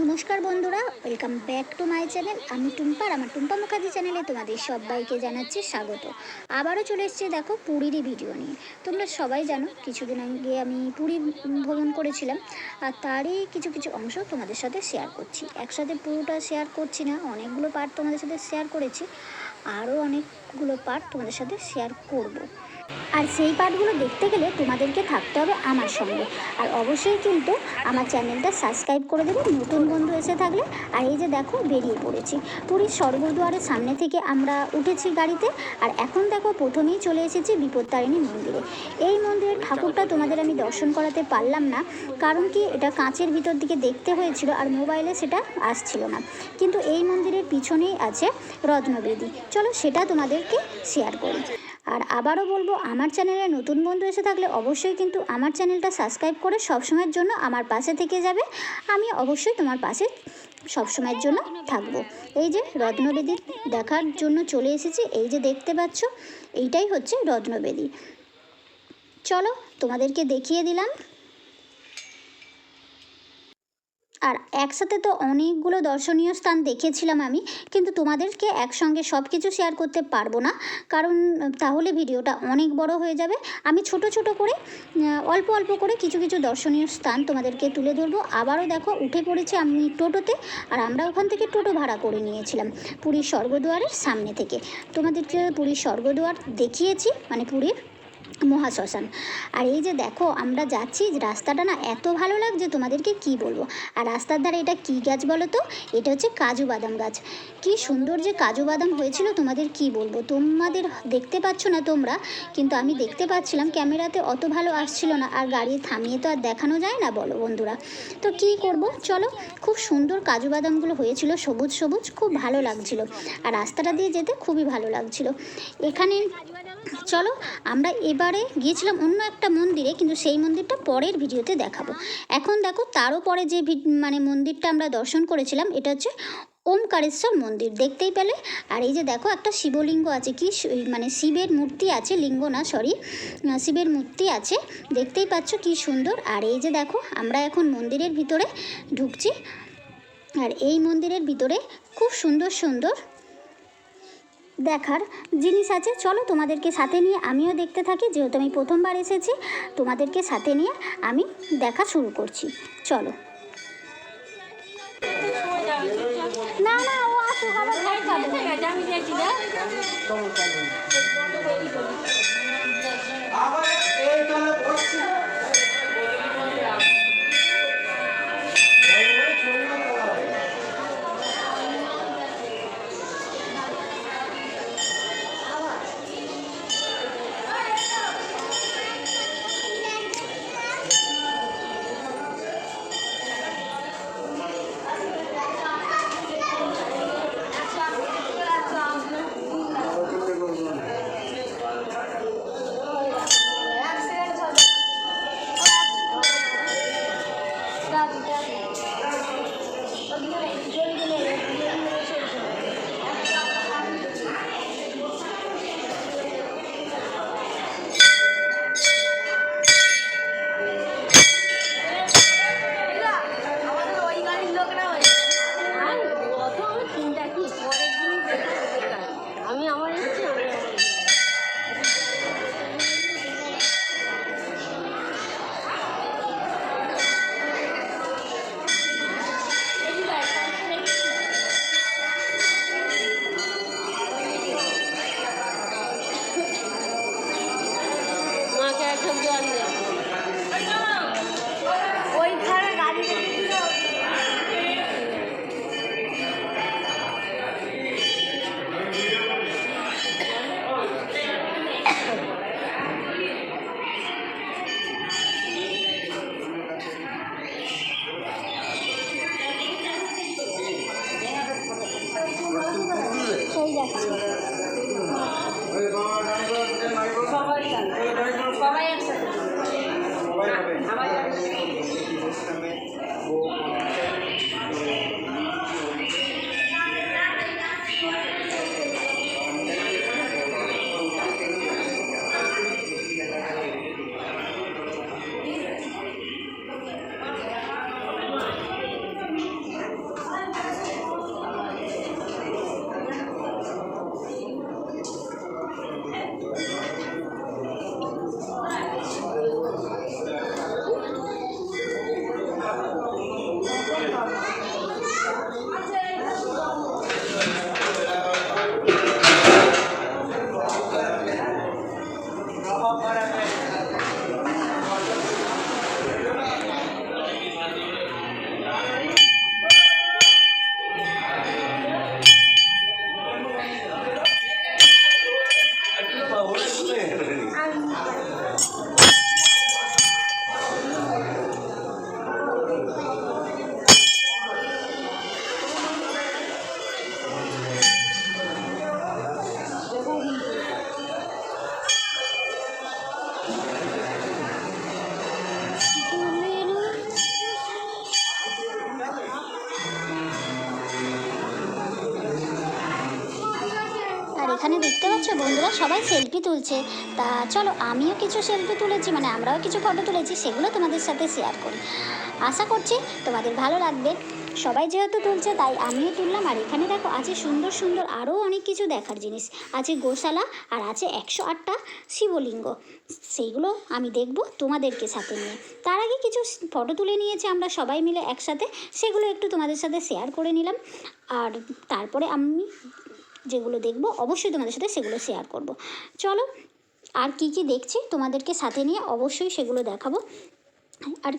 নমস্কার বন্ধুরা, welcome back to my channel. আমি টুম্পার আমার টুম্পা মুখার্জি চ্যানেলে তোমাদের সবাইকে জানাচ্ছি স্বাগত। আবারও চলে এসেছি দেখো পুরীরই ভিডিও নিয়ে। তোমরা সবাই জানো, কিছুদিন আগে আমি পুরী ভ্রমণ করেছিলাম, আর তারই কিছু কিছু অংশ তোমাদের সাথে শেয়ার করছি। একসাথে পুরোটা শেয়ার করছি না, অনেকগুলো পার্ট তোমাদের সাথে শেয়ার করেছি, আরও অনেকগুলো পার্ট তোমাদের সাথে শেয়ার করব। আর সেই পাঠগুলো দেখতে গেলে তোমাদেরকে থাকতে হবে আমার সঙ্গে। আর অবশ্যই কিন্তু আমার চ্যানেলটা সাবস্ক্রাইব করে দেবে নতুন বন্ধু এসে থাকলে। আর এই যে দেখো বেরিয়ে পড়েছি। পুরীর স্বর্গদ্বারের সামনে থেকে আমরা উঠেছি গাড়িতে। আর এখন দেখো প্রথমেই চলে এসেছি বিপত্তারিণী মন্দিরে। এই মন্দিরের ঠাকুরটা তোমাদের আমি দর্শন করাতে পারলাম না। কারণ কি এটা কাঁচের ভিতর দিকে দেখতে হয়েছিল আর মোবাইলে সেটা আসছিল না। কিন্তু এই মন্দিরের পিছনেই আছে রত্নবেদী। চলো সেটা তোমাদেরকে শেয়ার করি। আর আবারও বলব, আমার চ্যানেলে নতুন বন্ধু এসে থাকলে অবশ্যই কিন্তু আমার চ্যানেলটা সাবস্ক্রাইব করে সবসময়ের জন্য আমার পাশে থেকে যাবে। আমি অবশ্যই তোমার পাশে সবসময়ের জন্য থাকব। এই যে রত্নবেদী দেখার জন্য চলে এসেছি, এই যে দেখতে পাচ্ছ, এইটাই হচ্ছে রত্নবেদী। চলো তোমাদেরকে দেখিয়ে দিলাম। আর একসাথে তো অনেকগুলো দর্শনীয় স্থান দেখেছিলাম আমি, কিন্তু তোমাদেরকে একসঙ্গে সব কিছু শেয়ার করতে পারব না। কারণ তাহলে ভিডিওটা অনেক বড় হয়ে যাবে। আমি ছোট ছোট করে অল্প অল্প করে কিছু কিছু দর্শনীয় স্থান তোমাদেরকে তুলে ধরবো। আবারও দেখো, উঠে পড়েছি আমি টোটোতে আর আমরা ওখান থেকে টোটো ভাড়া করে নিয়েছিলাম পুরীর স্বর্গদুয়ারের সামনে থেকে। তোমাদেরকে পুরীর স্বর্গদুয়ার দেখিয়েছি মানে পুরীর মহাশ্মশান। আর এই যে দেখো, আমরা যাচ্ছি, রাস্তাটা না এত ভালো লাগছে, তোমাদেরকে কি বলব? আর রাস্তার ধারে এটা কি গাছ বলো তো? এটা হচ্ছে কাজু বাদাম গাছ। কি সুন্দর যে কাজু বাদাম হয়েছিল, তোমাদের কি বলব? তোমাদের দেখতে পাচ্ছ না তোমরা, কিন্তু আমি দেখতে পাচ্ছিলাম ক্যামেরাতে অত ভালো আসছিল না, আর গাড়ি থামিয়ে তো আর দেখানো যায় না, বলো বন্ধুরা। তো কি করব? চলো, খুব সুন্দর কাজু বাদামগুলো হয়েছিল, সবুজ সবুজ, খুব ভালো লাগছিল। আর রাস্তাটা দিয়ে যেতে খুবই ভালো লাগছিল। এখানে চলো, আমরা এবারে গিয়েছিলাম অন্য একটা মন্দিরে, কিন্তু সেই মন্দিরটা পরের ভিডিওতে দেখাবো। এখন দেখো, তারও পরে যে মানে মন্দিরটা আমরা দর্শন করেছিলাম, এটা হচ্ছে ওমকারেশ্বর মন্দির। দেখতেই পেলে? আর এই যে দেখো, একটা শিবলিঙ্গ আছে, কি মানে শিবের মূর্তি আছে, লিঙ্গ না সরি শিবের মূর্তি আছে, দেখতেই পাচ্ছ কি সুন্দর। আর এই যে দেখো, আমরা এখন মন্দিরের ভিতরে ঢুকছি। আর এই মন্দিরের ভিতরে খুব সুন্দর সুন্দর দেখার জিনিস আছে। চলো তোমাদেরকে সাথে নিয়ে আমিও দেখতে থাকি, যেহেতু আমি প্রথমবার এসেছি। তোমাদেরকে সাথে নিয়ে আমি দেখা শুরু করছি। চলো। না না, ও ভাত সবাই সেলফি তুলছে। তা চলো, আমিও কিছু সেলফি তুলেছি মানে আমরাও কিছু ফটো তুলেছি, সেগুলো তোমাদের সাথে শেয়ার করি। আশা করছি তোমাদের ভালো লাগবে। সবাই যেহেতু তুলছে, তাই আমিও তুললাম। আর এখানে দেখো, আছে সুন্দর সুন্দর আরও অনেক কিছু দেখার জিনিস। আছে গোশালা আর আছে একশো আটটা শিবলিঙ্গ। সেইগুলো আমি দেখব তোমাদেরকে সাথে নিয়ে। তার আগে কিছু ফটো তুলে নিয়েছি আমরা সবাই মিলে একসাথে। সেগুলো একটু তোমাদের সাথে শেয়ার করে নিলাম। আর তারপরে আমি যেগুলো দেখব, অবশ্যই তোমাদের সাথে সেগুলো শেয়ার করব। চলো, আর কি কি দেখছি তোমাদেরকে সাথে নিয়ে, অবশ্যই সেগুলো দেখাবো। আর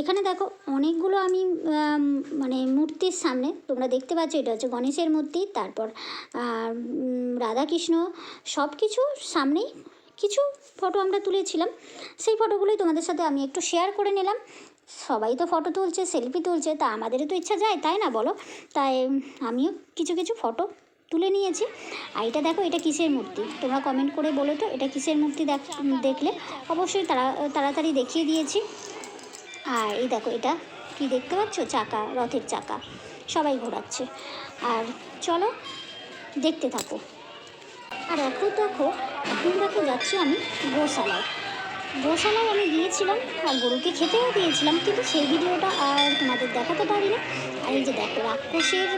এখানে দেখো, অনেকগুলো আমি মানে মূর্তির সামনে, তোমরা দেখতে পাচ্ছ এটা হচ্ছে গণেশের মূর্তি, তারপর রাধাকৃষ্ণ সব কিছু সামনেই কিছু ফটো আমরা তুলেছিলাম। সেই ফটোগুলোই তোমাদের সাথে আমি একটু শেয়ার করে নিলাম। সবাই তো ফটো তুলছে সেলফি তুলছে, তা আমাদেরও তো ইচ্ছা যায়, তাই না বলো? তাই, আমিও কিছু কিছু ফটো তুলে নিয়েছি। আর এটা দেখো, এটা কিসের মূর্তি? তোমরা কমেন্ট করে বলো তো, এটা কিসের মূর্তি দেখ, দেখলে? অবশ্যই তাড়া তাড়াতাড়ি দেখিয়ে দিয়েছি। আর এই দেখো, এটা কি দেখতে পাচ্ছ? চাকা, রথের চাকা। সবাই ঘোরাচ্ছে। আর চলো, দেখতে থাকো। আর এখন দেখো এখন দেখো যাচ্ছি আমি গোশালায়। গোশালায় আমি গিয়েছিলাম, আর গরুকে খেতেও দিয়েছিলাম, কিন্তু সেই ভিডিওটা আর তোমাদের দেখাতে পারিনি। আর এই যে দেখো, রাক্ষসের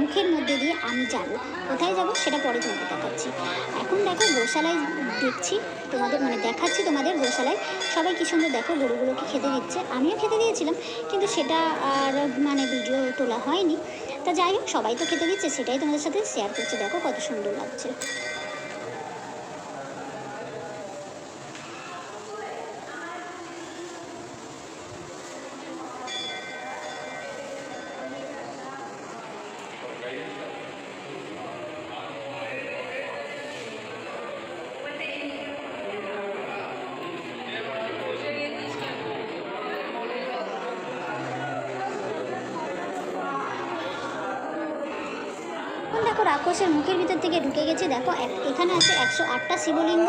মুখের মধ্যে দিয়ে আমি যাব। কোথায় যাব সেটা পরে তোমাদের দেখাচ্ছি। এখন দেখো গোশালায় দেখছি, তোমাদের মানে দেখাচ্ছি তোমাদের গোশালায়। সবাই কী সুন্দর দেখো, গরুগুলোকে খেতে দিচ্ছে। আমিও খেতে দিয়েছিলাম, কিন্তু সেটা আর মানে ভিডিও তোলা হয়নি। তা যাই হোক, সবাই তো খেতে দিচ্ছে, সেটাই তোমাদের সাথে শেয়ার করছে। দেখো কত সুন্দর লাগছে। রাক্ষসের মুখের ভিতর থেকে ঢুকে গেছে। দেখো এখানে আছে একশো আটটা শিবলিঙ্গ।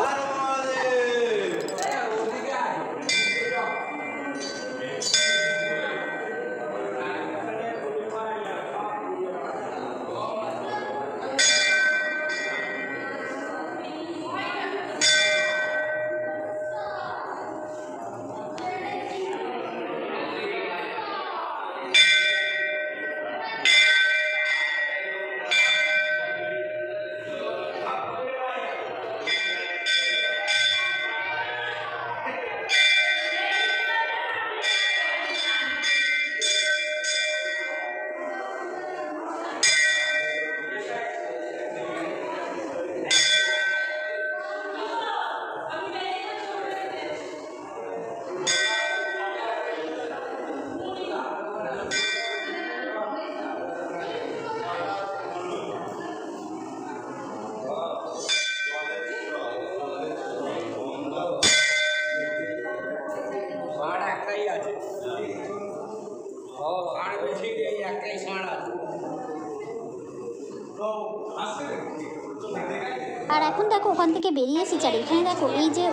আর এখন দেখো, ওখান থেকে বেরিয়ে এসেছি। আর এখানে দেখো, এই যে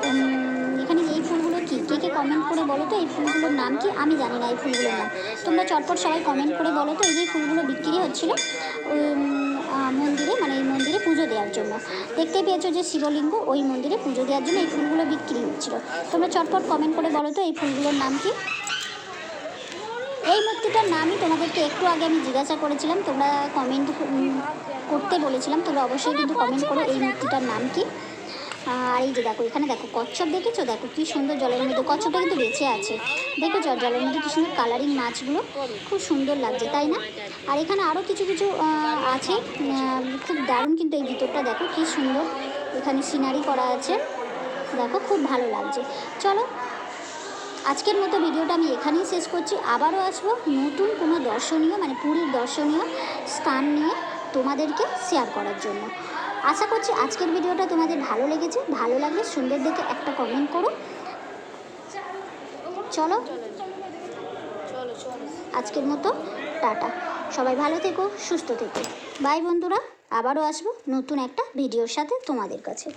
এখানে এই ফুলগুলো কি? কে কে কমেন্ট করে বলো তো? এই ফুলগুলোর নাম কি? আমি জানি না এই ফুলগুলোর নাম। তোমরা চটপট সবাই কমেন্ট করে বলো তো, এই যে ফুলগুলো বিক্রি হচ্ছিল মন্দিরে মানে এই মন্দিরে পুজো দেওয়ার জন্য। দেখতে পেয়েছ যে শিবলিঙ্গ, ওই মন্দিরে পুজো দেওয়ার জন্য এই ফুলগুলো বিক্রি হচ্ছিল। তোমরা চটপট কমেন্ট করে বলো তো এই ফুলগুলোর নাম কি? এই মূর্তিটার নামই তোমাদেরকে একটু আগে আমি জিজ্ঞাসা করেছিলাম, তোমরা কমেন্ট করতে বলেছিলাম, তোমরা অবশ্যই কিন্তু কমেন্ট করো এই মূর্তিটার নাম কি। আর এই যে দেখো, এখানে দেখো, কচ্ছপ দেখেছ? দেখো, কি সুন্দর জলের মধ্যে, কচ্ছপটা কিন্তু বেঁচে আছে। দেখেছ আর জলের মধ্যে কি সুন্দর কালারিং মাছগুলো, খুব সুন্দর লাগছে, তাই না? আর এখানে আরও কিছু কিছু আছে খুব দারুণ কিন্তু এই ভিতরটা, দেখো, কি সুন্দর এখানে সিনারি করা আছে। দেখো, খুব ভালো লাগছে। চলো আজকের মতো ভিডিওটা আমি এখানেই শেষ করছি। আবারও আসব নতুন কোনো দর্শনীয় মানে পুরীর দর্শনীয় স্থান নিয়ে তোমাদেরকে শেয়ার করার জন্য। আশা করছি আজকের ভিডিওটা তোমাদের ভালো লেগেছে। ভালো লাগলে সুন্দর দেখে একটা কমেন্ট করো। চলো। আজকের মতো টাটা। সবাই ভালো থেকো, সুস্থ থেকো। বাই বন্ধুরা, আবারও আসব নতুন একটা ভিডিওর সাথে তোমাদের কাছে।